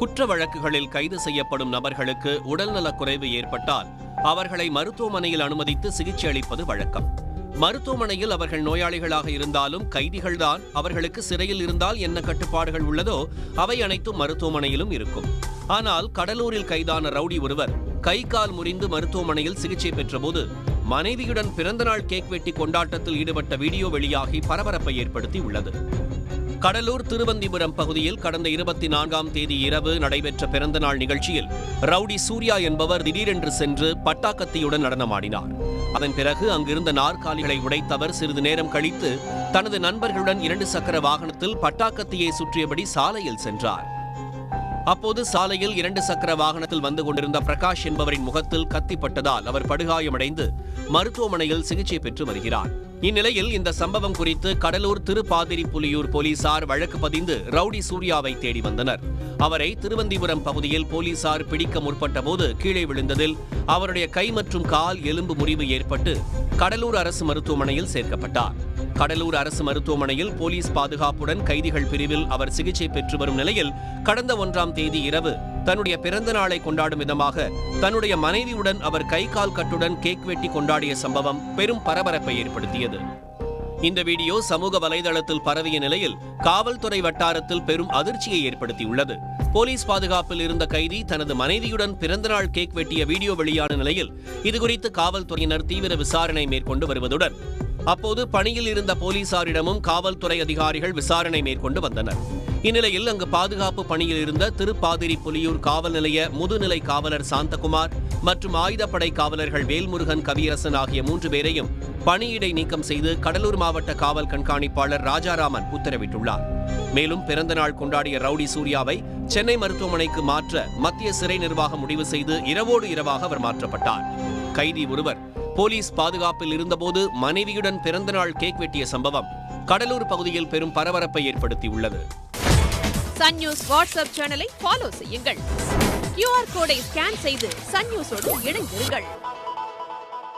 குற்ற வழக்குகளில் கைது செய்யப்படும் நபர்களுக்கு உடல்நலக் குறைவு ஏற்பட்டால் அவர்களை மருத்துவமனையில் அனுமதித்து சிகிச்சை அளிப்பது வழக்கம். மருத்துவமனையில் அவர்கள் நோயாளிகளாக இருந்தாலும் கைதிகள்தான் அவர்களுக்கு சிறையில் இருந்தால் என்ன கட்டுப்பாடுகள் உள்ளதோ அவை அனைத்தும் மருத்துவமனையிலும் இருக்கும். ஆனால் கடலூரில் கைதான ரவுடி ஒருவர் கை கால் முறிந்து மருத்துவமனையில் சிகிச்சை பெற்றபோது மனைவியுடன் பிறந்தநாள் கேக் வெட்டி கொண்டாட்டத்தில் ஈடுபட்ட வீடியோ வெளியாகி பரபரப்பை ஏற்படுத்தி உள்ளது கடலூர் திருவந்திபுரம் பகுதியில் கடந்த இருபத்தி நான்காம் தேதி இரவு நடைபெற்ற பிறந்தநாள் நிகழ்ச்சியில் ரவுடி சூர்யா என்பவர் திடீரென்று சென்று பட்டாக்கத்தியுடன் நடனமாடினார். அதன் பிறகு அங்கிருந்த நாற்காலிகளை உடைத்தவர் சிறிது நேரம் கழித்து தனது நண்பர்களுடன் இரண்டு சக்கர வாகனத்தில் பட்டாக்கத்தியை சுற்றியபடி சாலையில் சென்றார். அப்போது சாலையில் இரண்டு சக்கர வாகனத்தில் வந்து கொண்டிருந்த பிரகாஷ் என்பவரின் முகத்தில் கத்திப்பட்டதால் அவர் படுகாயமடைந்து மருத்துவமனையில் சிகிச்சை பெற்று வருகிறார். இந்நிலையில் இந்த சம்பவம் குறித்து கடலூர் திருப்பாதிரி புலியூர் போலீசார் வழக்கு பதிந்து ரவுடி சூர்யாவை தேடி வந்தனர். அவரை திருவந்திபுரம் பகுதியில் போலீசார் பிடிக்க முற்பட்ட போது கீழே விழுந்ததில் அவருடைய கை மற்றும் கால் எலும்பு முறிவு ஏற்பட்டு கடலூர் அரசு மருத்துவமனையில் சேர்க்கப்பட்டார். கடலூர் அரசு மருத்துவமனையில் போலீஸ் பாதுகாப்புடன் கைதிகள் பிரிவில் அவர் சிகிச்சை பெற்று வரும் நிலையில் கடந்த ஒன்றாம் தேதி இரவு தன்னுடைய பிறந்த நாளை கொண்டாடும் விதமாக தன்னுடைய மனைவியுடன் அவர் கை கால் கட்டுடன் கேக் வெட்டி கொண்டாடிய சம்பவம் பெரும் பரபரப்பை ஏற்படுத்தியது. இந்த வீடியோ சமூக வலைதளத்தில் பரவிய நிலையில் காவல்துறை வட்டாரத்தில் பெரும் அதிர்ச்சியை ஏற்படுத்தியுள்ளது. போலீஸ் பாதுகாப்பில் இருந்த கைதி தனது மனைவியுடன் பிறந்தநாள் கேக் வெட்டிய வீடியோ வெளியான நிலையில் இதுகுறித்து காவல்துறையினர் தீவிர விசாரணை மேற்கொண்டு வருவதுடன் அப்போது பணியில் இருந்த போலீசாரிடமும் காவல்துறை அதிகாரிகள் விசாரணை மேற்கொண்டு வந்தனர். இந்நிலையில் அங்கு பாதுகாப்பு பணியில் இருந்த திருப்பாதிரி புலியூர் காவல் நிலைய முதுநிலை காவலர் சாந்தகுமார் மற்றும் ஆயுதப்படை காவலர்கள் வேல்முருகன் கவியரசன் ஆகிய மூன்று பேரையும் பணியிடை நீக்கம் செய்து கடலூர் மாவட்ட காவல் கண்காணிப்பாளர் ராஜாராமன் உத்தரவிட்டுள்ளார். மேலும் பிறந்தநாள் கொண்டாடிய ரவுடி சூர்யாவை சென்னை மருத்துவமனைக்கு மாற்ற மத்திய சிறை நிர்வாகம் முடிவு செய்து இரவோடு இரவாக அவர் மாற்றப்பட்டார். கைதி ஒருவர் போலீஸ் பாதுகாப்பில் இருந்தபோது மனைவியுடன் பிறந்தநாள் கேக் வெட்டிய சம்பவம் கடலூர் பகுதியில் பெரும் பரபரப்பை ஏற்படுத்தியுள்ளது. சன் நியூஸ் வாட்ஸ்அப் சேனலை ஃபாலோ செய்யுங்கள். கியூஆர் கோடை ஸ்கேன் செய்து சன் நியூஸோடு இணைந்திருங்கள்.